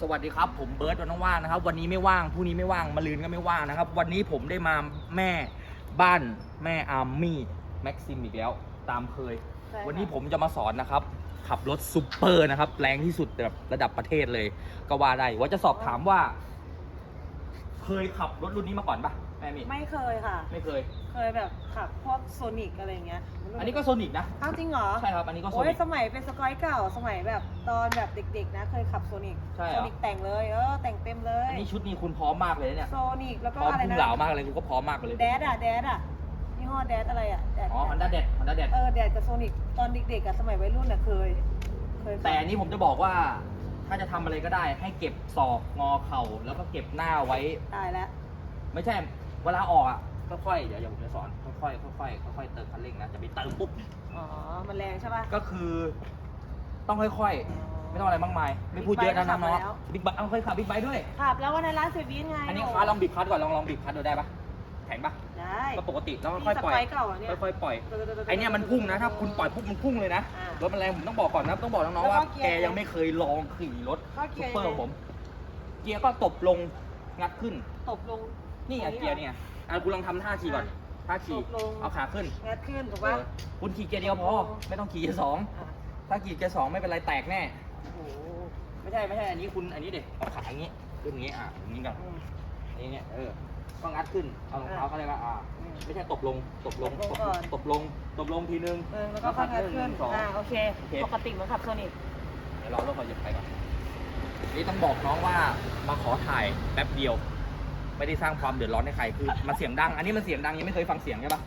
สวัสดีครับ ผมเบิร์ตวันน้องว่างนะครับ วันนี้ไม่ว่างพรุ่งนี้ไม่ว่างมะรืนก็ไม่ว่างนะครับ วันนี้ผมได้มาแม่บ้านแม่อาร์มี่แม็กซิมอีกแล้ว ตามเคย ใช่ค่ะ วันนี้ผมจะมาสอนนะครับ ขับรถซูเปอร์นะครับ แรงที่สุดแบบระดับประเทศเลย ก็ว่าได้ว่าจะสอบถามว่า เคยขับรถรุ่นนี้มาก่อนปะ แม่มี่ไม่เคยค่ะ ไม่เคย เคยแบบขับพวกโซนิกอะไรอย่างเงี้ยอันนี้ก็โซนิกนะอ้าวจริงเหรอใช่ครับอันนี้ก็โซโอ้นิยกสมัยเป็นสกอยเก่าสมัยแบบตอนแบบเด็กๆ นะเคยขับโซนิกใช่เหรอ โซนิกแต่งเลยเออแต่งเต็มเลยอันนี้ชุดนี้คุณพร้อมมากเลยนะเนี่ยโซนิกแล้วก็พร้อมอะไรพุ่งนะเหลามากเลยคุณก็พร้อมมากเลยแดดอะแดดอะยี่ห้อแดดอะไรอะแดดอ๋อฮันด้าเด็ดฮันด้าเด็ดเออแดดกับโซนิกตอนเด็กๆอะสมัยวัยรุ่นอะเคย เคยขับแต่อันนี้ผมจะบอกว่าถ้าจะทำอะไรก็ได้ให้เก็บศอกงอเข่าแล้วก็เก็บหน้าไว้ ตายแล้ว ไม่ใช่ เวลาออกอะค่อยๆเดี๋ยวเดี๋ยวผมจะสอนค่อยๆค่อยๆค่อยๆเติมคันเร่งนะจะไปเติมปุ๊บอ๋อ มันแรงใช่ป่ะ ก็คือต้องค่อยๆ ไม่ต้องอะไรมากมาย ไม่พูดเยอะนะน้องๆบิ๊กไบค์เอาเคยขับบิ๊กไบค์ด้วยขับแล้ววันในร้านเซฟีนไง อันนี้ค้าลองบิดคลัตช์ก่อนลองลองบิดคลัตช์ดูได้ปะแข็งปะได้ก็ปกติแล้วนี่ค่อยสๆปล่อยไปร์เก่าอะเนี่ยค่อยๆปล่อยไอเนี้ยมันพุ่งนะถ้าคุณปล่อยปุ๊บมันพุ่งเลยนะอ่ารถมันแรงผมต้องบอกก่อนนะต้องบอกน้องๆแล้วว่าก็เกียร์แกยังไม่เคยลองขี่รถก็เกีซุยปร์เปอร์ของผม เกียร์ก็ตบลงงัดขึ้นตบลง นี่ไงตรงเกียร์เนี่ยอะคุณลองทำท่าขี่ก่อนท่าขี่ตบลง เอาขาขึ้นงัดขึ้นถูกเอป่ะอคุณขี่เกียร์เดียวพอตบลงไม่ต้องขี่เกียร์สองอะถ้าขี่เกียร์สองไม่เป็นไรแตกแน่โอ้โหไม่ใช่ไม่ใช่อันนี้คุณอันนี้เด็กเอาขาอย่างนี้ขึ้นอย่างนี้อะอย่างนี้ก่อนอืม อันนี้เนี่ยเออก็งัดขึ้นเอารองเท้าเขาเลยกว่าอ่า อืมไม่ใช่ตบลงตบลงตบลงก่อน ตบลงตบลงทีนึงเออแล้วก็ค่อยงัดขึ้น หงสอง อ่าโอเค โอเค ปกติเหมือนขับโซนิกเดี๋ยวเราเราขอหยุดไปก่อนนี่ต้องบอกน้องว่ามาขอถ่ายแป๊บเดียว ไม่ได้สร้างความเดือดร้อนให้ใครคือมันเสียงดัง อันนี้มันเสียงดังยังไม่เคยฟังเสียงใช่ปะ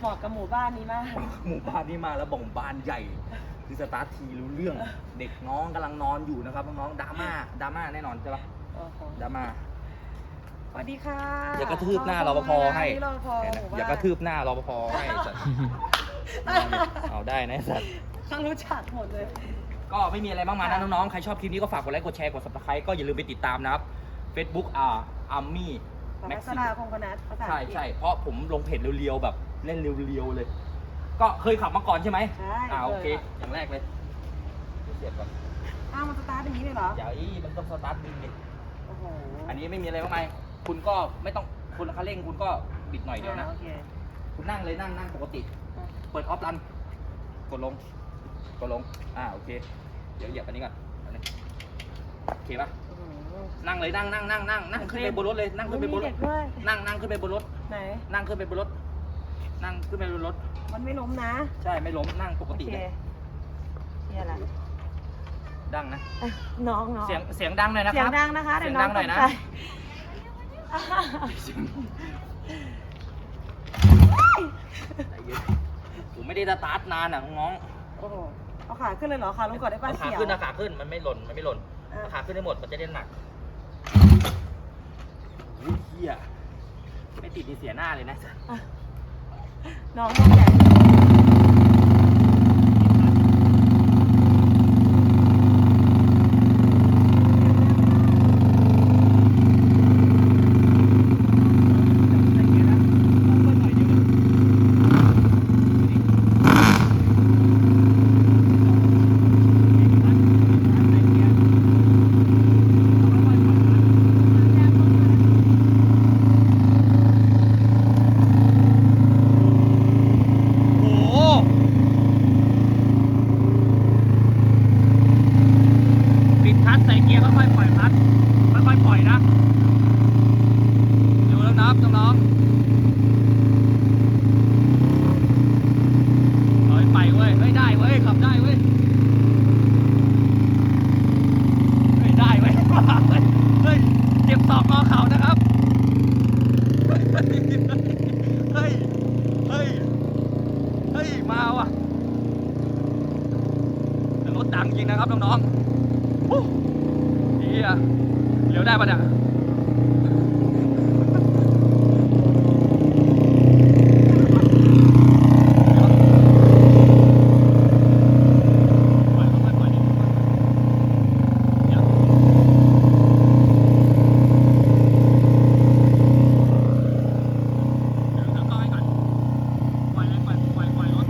เหมาะกับหมู่บ้านนี้มาก หมู่บ้านนี้มาแล้วบ่งบ้านใหญ่ คือสตาร์ททีรู้เรื่อง เด็กน้องกำลังนอนอยู่นะครับน้องๆดราม่าดราม่าแน่นอนใช่ปะโอ้โหดราม่าสวัสดีค่ะอย่ากระทืบหน้ารปภให้นี่รปภเห็นไหมหมู่บ้นอย่ากระทืบหน้ารปภให้สัตว์เอาได้นะสัตว์ เขารู้จักหมดเลย ก็ไม่มีอะไรมากมายนะน้องๆ ใครชอบคลิปนี้ก็ฝากกดไลค์ กดแชร์ กด subscribe ก็อย่าลืมไปติดตามนะครับ Facebook อ่าอาร์มี่ของแม็นักกซิษมณาพงพนัทภาษาใช่อังกฤษ ใช่เพราะผมลงเพจเรียวๆแบบเล่นเรียวๆเลย ก็เคยขับมาก่อนใช่ไหมใช่อ่าโอเคยะอย่างแรกเลยเสียบก่อนอ้าวมันสตาร์ทอย่างนี้เลยเหรอ อย่าอีมันต้องสตาร์ทดึงดิโอ้โหอันนี้ไม่มีอะไรมากมายคุณก็ไม่ต้องคุณคันเร่งคุณก็บิดหน่อยเดียวนะาโอเคคุณนั่งเลยนั่งนั่งปกติเปิดออฟรัน กดลง กดลง อ่า โอเค เดี๋ยวเหยียบอันนี้ก่อนอันนี้โอเคปะอื้อหือ นั่งเลยนั่งนั่งนั่งนั่งนั่งขึ้นไปบนรถเลยนั่งขึ้นไปบนรมีเด็ถกด้วยนั่งนั่งขึ้นไปบนรถไหนนั่งขึ้นไปบนรถ นั่งขึ้นไปบนรถ มันไม่ล้มนะ ใช่ไม่ล้มนั่งปกโอติเคเลยเนี่ยแหละดังนะอะน้องน้องเสียงเสียงดังหน่อยนะคเสียรังบดังนะคะเสีเดี๋ยยวงน้ดัองงหน่อยนะตกใจใจเย็นผมไม่ได้สตาร์ทนานอะน้องโอ้โหเอาขาขึ้นเลยเหรอขาลงก่อนได้ป่ะเอาขาเสียวขึ้นนะขาขึ้นมันไม่หล่นมันไม่หล่นอะเอาขาขึ้นให้หมดมันจะได้หนัก อุ้ยเฮียไม่ติดนี่เสียหน้าเลยนะ น้องมองใหญ่ โอ้โหปิดคลัตช์ใส่เกียร์ค่อยๆปล่อยคลัตช์ค่อยๆปล่อยนะดูแล้วนับน้องๆเอาไปเว้ยเฮ้ยได้เว้ยขับได้เว้ยเฮ้ยได้เว้ย เฮ้ยเจ็บศอกงอเข่านะครับ เฮ้ย เฮ้ย เฮ้ย เฮ้ย มาว่ะแต่รถดังจริง น้องๆเฮียเลี้ยวได้ปะเนี่ยปล่อยปล่อยปล่อยดิเดี๋ยวเดี๋ยวตั้งกล้องให้ก่อนปล่อยเลยปล่อยปล่อยปล่อยรถ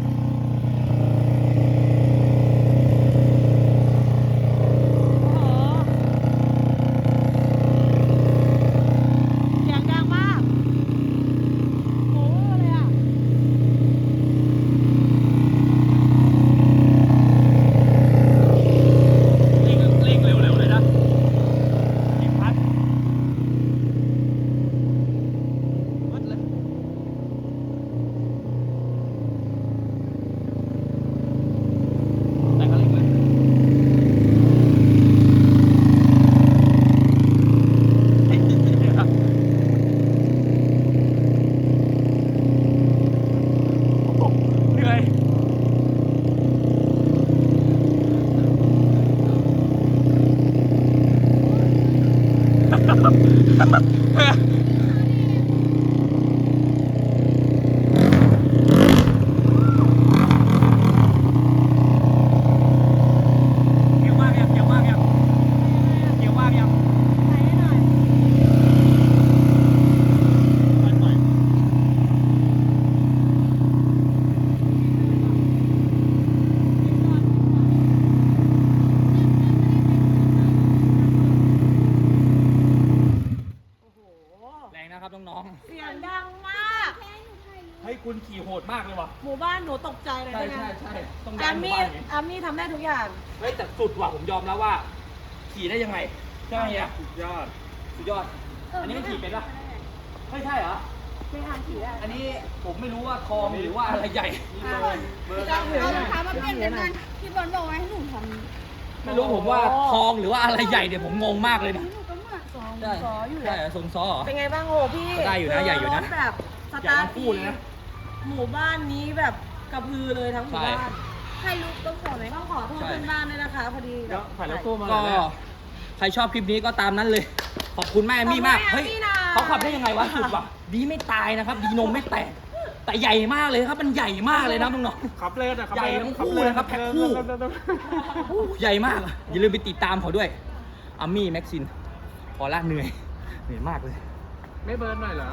โอ้โห เกี่ยวมากยังเกี่ยวมากยังเกี่ยวมากยังไปไป โอ้โห แรงนะครับน้อง เสียงดังมาก ๆเฮ้ย คุณขี่โหดมากเลยว่ะ หมู่บ้านหนูตกใจเลยใช่นะใช่ใช่ต้องแอย้ายมหมู่มี่บ้านอย่างงี้แอมมี่ทำได้ทุกอย่าง เฮ้ยแต่สุดว่ะผมยอมแล้วว่า ขี่ได้ยังไงใช่ไหมเฮียสุดยอด สุดยอด อันนี้มันขี่เป็นปะไม่ใช่เหรอ ไม่ทางขี่ได้อันนี้ผมไม่รู้ว่าทองหรือว่าอะไรใหญ่ พี่จ้าถือเอาหรน่องอยเท้ามาเปลี่ยนเป็นกันพี่บอลบอกว่าให้หนูทไม่รู้ผมว่าทองหรือว่าอะไรใหญ่เนี่ยผมงงมากเลยำนะหนูก็เหมือนซองใช่ซออยู่ใช่เหรอทรงซอเหรอ เป็นไงบ้างโอ้พี่ก็ได้อยู่นะใหญ่อยู่นะเจรถแบบสใหญ่ตาทั้ร์ทงคู่เลยนะ หมู่บ้านนี้แบบกระพือเลยทั้งหมู่ใช่บ้านใครรู้ต้องขอไหมต้องขอโทษใช่เพื่อนบ้านด้วยนะคะ พอดีแล้วถ่ายรถตู้มาก็ใครชอบคลิปนี้ก็ตามนั้นเลย ขอบคุณแม่มี่มากเฮ้ยเขาขับได้ยังไงวะสุดว่ะดีไม่ตายนะครับ ดีนมไม่แตกแต่ใหญ่มากเลยครับ มันใหญ่มากเลยนะน้องขับเลยนะขับใหญ่เลยทั้งคู่นะครับแพ็คคู่ๆใหญ่มากอะอย่าลืมไปติดตามเขาด้วยอามี่แม็กซินพอละเหนื่อยเหนื่อยมากเลย ไม่เบิร์นหน่อยเหรอ